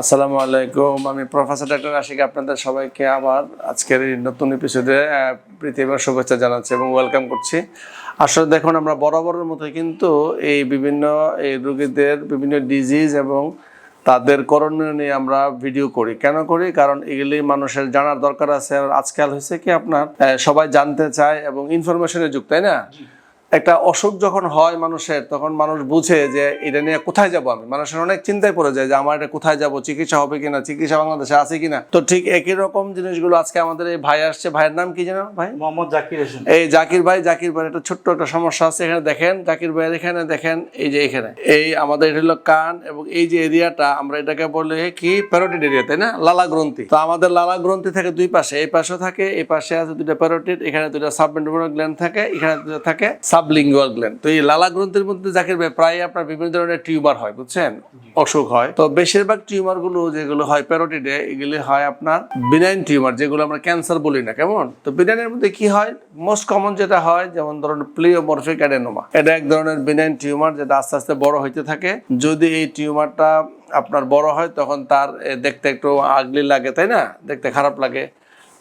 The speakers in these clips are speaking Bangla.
আসসালামু আলাইকুম। আমি প্রফেসর ডক্টর আশিক আপনাদের সবাইকে আবার আজকের এই নতুন এপিসোডে পৃথিবীর শুভেচ্ছা জানাচ্ছি এবং ওয়েলকাম করছি। আসলে দেখুন, আমরা বরাবরের মতো কিন্তু এই বিভিন্ন, এই রোগীদের বিভিন্ন ডিজিজ এবং তাদের করণীয় নিয়ে আমরা ভিডিও করি। কেন করি? কারণ এগুলি মানুষের জানার দরকার আছে। আজকাল হয়েছে কি আপনার সবাই জানতে চায় এবং ইনফরমেশনের যুগ তাই না? একটা অসুখ যখন হয় মানুষের তখন মানুষ বুঝে যে এটা নিয়ে কোথায় যাব আমি। মানুষের অনেক চিন্তায় পড়ে যায় যে আমার এটা কোথায় যাব চিকিৎসা হবে কিনা চিকিৎসা বাংলাদেশে আছে কিনা। তো ঠিক একই রকম জিনিসগুলো আজকে আমাদের এই ভাই আসছে। ভাইয়ের নাম কি জানো ভাই? মোহাম্মদ জাকির হোসেন। এই জাকির ভাই জাকির ভাই একটা ছোট্ট একটা সমস্যা আছে। এখানে দেখেন জাকির ভাইয়ের এখানে দেখেন এই যে এখানে। এই আমাদের এটা হলো কান এবং এই যে এরিয়াটা আমরা এটাকে বলে কি? প্যারোটিড এরিয়া তাই না? লালা গ্রন্থি। তো আমাদের লালা গ্রন্থি থাকে দুই পাশে। এই পাশে থাকে এই পাশে আছে দুইটা প্যারোটিড এখানে দুইটা সাবমেন্টিবুলার গ্ল্যান্ড থাকে এখানে দুটো থাকে সাবলিঙ্গুয়াল গ্ল্যান্ড তো এই লালা গ্রন্থির মধ্যে জাকির ভাই প্রায় আপনার বিভিন্ন ধরনের টিউমার হয়, বুঝছেন? অসুখ হয়। তো বেশিরভাগ টিউমারগুলো যেগুলো হয়, প্যারোটিডে, এগুলি হয় আপনার বিনাইন টিউমার যেগুলো আমরা ক্যান্সার বলি না, কেমন? তো বিনাইনের মধ্যে কি হয়? মোস্ট কমন যেটা হয়, যেমন ধরুন প্লিওমরফিক অ্যাডেনোমা এটা এক ধরনের বিনাইন টিউমার যেটা আস্তে আস্তে বড় হইতে থাকে। যদি এই টিউমারটা আপনার বড় হয়, তখন তার দেখতে একটু আগলি লাগে, তাই না? দেখতে খারাপ লাগে।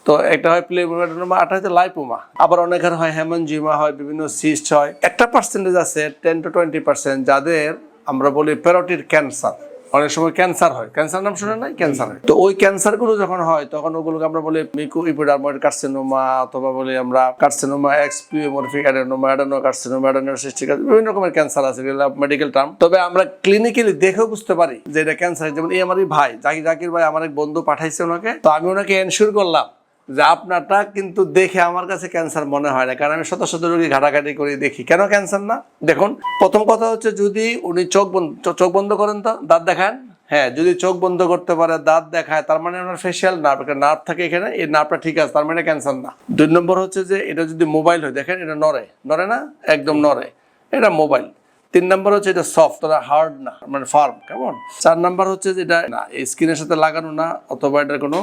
তো একটা হয় প্লেমোমা আটা হচ্ছে লাইপোমা আবার অনেকের হয় হেমনজিমা হয় বিভিন্ন সিস্ট হয়। একটা পার্সেন্টেজ আছে টেন টু টোয়েন্টি পার্সেন্ট যাদের আমরা বলি প্যারোটির ক্যান্সার অনেক সময় ক্যান্সার হয়। ক্যান্সার নাম শুনে নাই? ক্যান্সার হয়। তো ওই ক্যান্সারগুলো যখন হয়, তখন ওগুলোকে আমরা বলি মিকো ইপিডার্ময়েড কার্সিনোমা অথবা বলি আমরা carcinoma ex pleomorphic adenoma adenocarcinoma adenocystic বিভিন্ন রকমের ক্যান্সার আছে মেডিকেল টার্ম তবে আমরা ক্লিনিক্যালি দেখেও বুঝতে পারি যে এটা ক্যান্সার যেমন এই আমারই ভাই, জাকির জাকির ভাই আমার এক বন্ধু পাঠাইছে ওনাকে। তো আমি ওনাকে এনশিওর করলাম যে আপনারটা কিন্তু দেখে আমার কাছে ক্যান্সার মনে হয় না। কারণ আমি শত শত রোগী ঘাটাঘাটি করে দেখি। কেন ক্যান্সার না? দেখুন, প্রথম কথা হচ্ছে যদি উনি চোখ বন্ধ চোখ বন্ধ করেন তো, দাঁত দেখান। হ্যাঁ যদি চোখ বন্ধ করতে পারে, দাঁত দেখায়, তার মানে ওনার ফেসিয়াল নার্ভ একটা নার্ভ থাকে এখানে, এই নার্ভটা ঠিক আছে, তার মানে ক্যান্সার না। দুই নম্বর হচ্ছে যে এটা যদি মোবাইল হয়, দেখেন এটা নড়ে। নড়ে না? একদম নড়ে। এটা মোবাইল তিন নম্বর হচ্ছে এটা সফট ওরা হার্ড না মানে ফার্ম কেমন? চার নম্বর হচ্ছে যে এটা না স্কিনের সাথে লাগানো না, অথবা এটার কোনো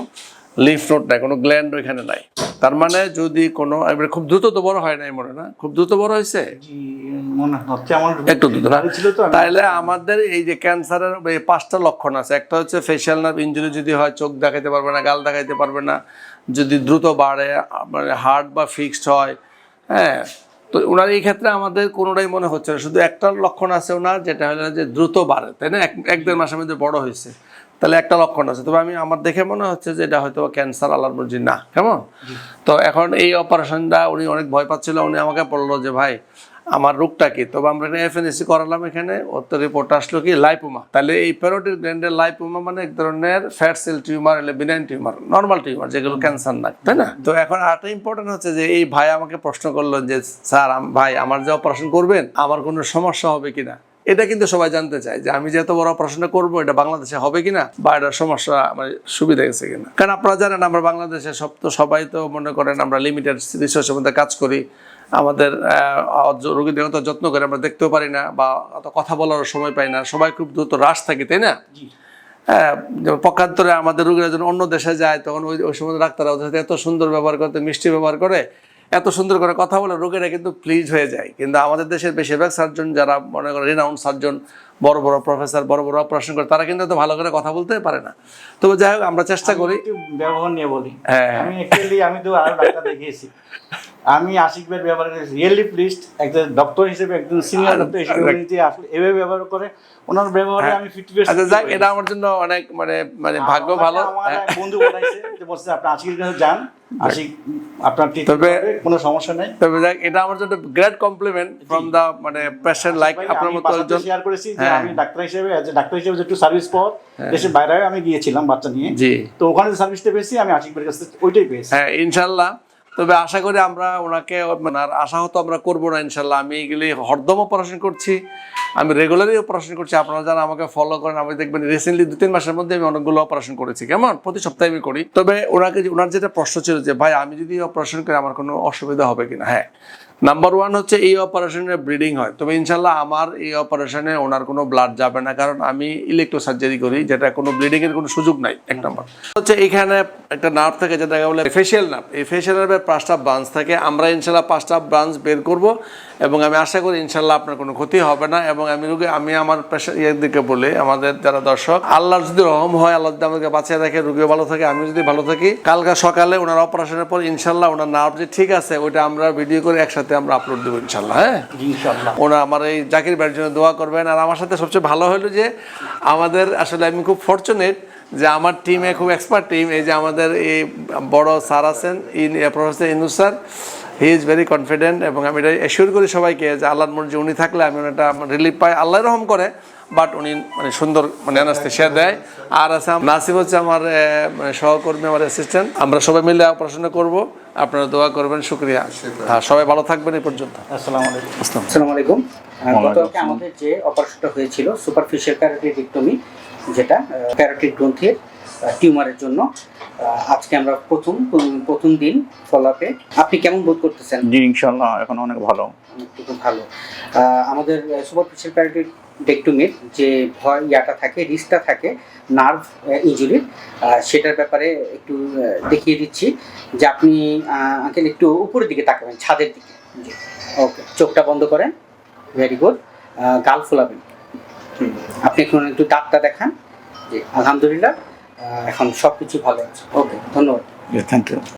লিফ নোট নাই কোনো গ্ল্যান্ড ওইখানে নাই। তার মানে যদি কোনো এবারে খুব দ্রুত তো বড় হয় নাই মনে না? খুব দ্রুত বড় হয়েছে? একটু দ্রুত না? তাহলে আমাদের এই যে ক্যান্সারের এই পাঁচটা লক্ষণ আছে একটা হচ্ছে ফেশিয়াল নার্ভ ইনজুরি যদি হয় চোখ দেখাইতে পারবে না গাল দেখাইতে পারবে না যদি দ্রুত বাড়ে মানে হার্ট বা ফিক্সড হয় হ্যাঁ? তো ওনার এই ক্ষেত্রে আমাদের কোনোটাই মনে হচ্ছে না শুধু একটা লক্ষণ আছে ওনার যেটা হলো যে দ্রুত বাড়ে তাই না? এক এক দেড় মাসের মধ্যে বড় হয়েছে। তাহলে একটা লক্ষণ আছে। তবে আমি আমার দেখে মনে হচ্ছে যে এটা হয়তো ক্যান্সার আলার মর্জি না। কেমন? তো এখন এই অপারেশনটা উনি অনেক ভয় পাচ্ছিল উনি আমাকে বলল যে ভাই আমার রোগটা কি? তবে আমরা এখানে এফএনএসি করালাম এখানে ওর তো রিপোর্ট আসলো কি? লাইপোমা তাহলে এই প্যারোটিড গ্ল্যান্ডের লাইপোমা মানে এক ধরনের ফ্যাট সেল টিউমার এলে বিনাইন টিউমার নর্মাল টিউমার যেগুলো ক্যান্সার না তাই না? তো এখন আরেকটা ইম্পর্টেন্ট হচ্ছে যে এই ভাই আমাকে প্রশ্ন করল যে স্যার ভাই আমার যে অপারেশন করবেন আমার কোনো সমস্যা হবে কিনা? এটা কিন্তু সবাই জানতে চায় যে আমি যে এত বড় অপারেশনটা করব এটা বাংলাদেশে হবে কিনা বা এটা সমস্যা মানে সুবিধা গেছে কিনা। কারণ আপনারা জানেন আমরা বাংলাদেশে সব তো সবাই তো মনে করেন আমরা লিমিটেড রিসোর্সের মধ্যে কাজ করি। আমাদের রোগীদের অত যত্ন করে আমরা দেখতেও পারি না বা অত কথা বলার সময় পাই না। সবাই খুব দ্রুত হ্রাস থাকে তাই না? হ্যাঁ যেমন পক্ষান্তরে আমাদের রোগীরা যখন অন্য দেশে যায় তখন ওই ওই সময় ডাক্তাররা ওদের সাথে এত সুন্দর ব্যবহার করতে মিষ্টি ব্যবহার করে এত সুন্দর করে কথা বলে রোগেরা কিন্তু প্লিজ হয়ে যায়। কিন্তু আমাদের দেশের বেশিরভাগ সার্জন যারা মনে করেন রিনাউন্ড সার্জন বড় বড় প্রফেসর বড় বড় অপারেশন করে তারা কিন্তু এত ভালো করে কথা বলতে পারে না। তবে যাই হোক আমরা চেষ্টা করি। ব্যবহার নিয়ে বলি। হ্যাঁ। আমি অ্যাকচুয়ালি আমি তো আরও ডাক্তার দেখিয়েছি। আমি আশিক ব্যবহার রিয়েলি প্লিজড একজন ডক্টর হিসেবে একজন সিনিয়র ডক্টর হিসেবে উনি যে আসলে এভাবে ব্যবহার করে ওনার ব্যবহারে আমি ফিফটি আচ্ছা যাক এটা আমার জন্য অনেক মানে মানে ভাগ্য ভালো। হ্যাঁ। বন্ধু বলাইছে যে বলছে আপনি আশিকের কাছে যান। আশিক আপনার তবে- কোনো সমস্যা নাই। তবে যাক এটা আমার জন্য গ্রেট কমপ্লিমেন্ট ফ্রম দা মানে পেশেন্ট লাইক আপনার মতো একজন। শেয়ার করেছি যে হ্যাঁ। আমি ডাক্তার হিসেবে ডাক্তার হিসেবে একটু সার্ভিস দেশের বাইরে আমি গিয়েছিলাম বাচ্চা নিয়ে। জি। তো ওখানে সার্ভিসটা পেয়েছি আমি আশিক ভাইয়ের কাছ ওইটাই পেয়েছি। হ্যাঁ ইনশাল্লাহ। তবে আশা করি আমরা ওনাকে মানে আর আমরা করব না ইনশাল্লাহ। আমি এগুলি হরদম অপারেশন করছি আমি রেগুলারই অপারেশন করছি। আপনারা যারা আমাকে ফলো করেন আমি দেখবেন রিসেন্টলি দু তিন মাসের মধ্যে আমি অনেকগুলো অপারেশন করেছি কেমন? প্রতি সপ্তাহে আমি করি। তবে ওনাকে ওনার যেটা প্রশ্ন ছিল যে ভাই আমি যদি অপারেশন করি আমার কোনো অসুবিধা হবে কিনা? হ্যাঁ। নাম্বার ওয়ান হচ্ছে এই অপারেশনে ব্লিডিং হয়। তবে ইনশাল্লাহ আমার এই অপারেশনে ওনার কোনো ব্লাড যাবে না, কারণ আমি ইলেকট্রো সার্জারি করি, যেটা কোনো ব্লিডিং এর কোনো সুযোগ নাই। এক নম্বর। হচ্ছে এখানে একটা নার্ভ থাকে, যেটাকে বলে ফেশিয়াল নার্ভ এই ফেশিয়াল নার্ভের পাঁচটা ব্রাঞ্চ থাকে। আমরা ইনশাল্লাহ পাঁচটা ব্রাঞ্চ বের করব। এবং আমি আশা করি ইনশাল্লাহ আপনার কোনো ক্ষতি হবে না এবং আমি রোগী আমি আমার পেশা ইয়ের দিকে বলি আমাদের যারা দর্শক আল্লাহর যদি রহম হয় আল্লাহ যদি আমাকে বাঁচিয়ে রাখে রোগীও ভালো থাকে আমি যদি ভালো থাকি কালকে সকালে ওনার অপারেশনের পর ইনশাল্লাহ ওনার নার্ভ যে ঠিক আছে ওইটা আমরা ভিডিও করে একসাথে আমরা আপলোড দেবো ইনশাল্লাহ হ্যাঁ? ইনশাল্লাহ। ওনা আমার এই জাকির ভাইয়ের জন্য দোয়া করবেন। আর আমার সাথে সবচেয়ে ভালো হলো যে আমাদের আসলে আমি খুব ফর্চুনেট যে আমার টিমে খুব এক্সপার্ট টিম এই যে আমাদের এই বড় স্যার আছেন in professor Inu sir he is very confident এবং আমি এটা এসিওর করি সবাইকে যে আল্লাহর মর্জি উনি থাকলে আমি ওটা রিলিফ পাই। আল্লাহ রহম করে বাট উনি মানে সুন্দর মানে আনাস্তে অ্যানাস্থেশিয়া দেয়। আর আছে নাসিব হচ্ছে আমার মানে সহকর্মী আমার অ্যাসিস্ট্যান্ট আমরা সবাই মিলে অপারেশন করব। আপনারা দোয়া করবেন শুক্রিয়া। হ্যাঁ সবাই ভালো থাকবেন এই পর্যন্ত। আসসালামু আলাইকুম। আসসালামু আলাইকুম। গতকালকে আমাদের যে অপারেশনটা হয়েছিল সুপারফিশিয়াল প্যারোটিডেক্টমি যেটা প্যারোটিড গ্রন্থির টিউমারের জন্য আজকে আমরা প্রথম প্রথম দিন ফলাপে। আপনি কেমন বোধ করতেছেন? জি ইনশাল্লাহ এখন অনেক ভালো। একটু ভালো। আমাদের সুপারফিশিয়াল প্যারোটিডেক্টমির যে ভয় ইয়াটা থাকে রিস্কটা থাকে নার্ভ ইঞ্জুরির সেটার ব্যাপারে একটু দেখিয়ে দিচ্ছি যে আপনি আঙ্কেল একটু উপরের দিকে তাকাবেন ছাদের দিকে। ওকে চোখটা বন্ধ করেন। Very good. গাল ফোলাবেন। আপনি এখন একটু দাঁতটা দেখান। জি আলহামদুলিল্লাহ। এখন সব কিছু ভালো আছে। ওকে ধন্যবাদ। Thank you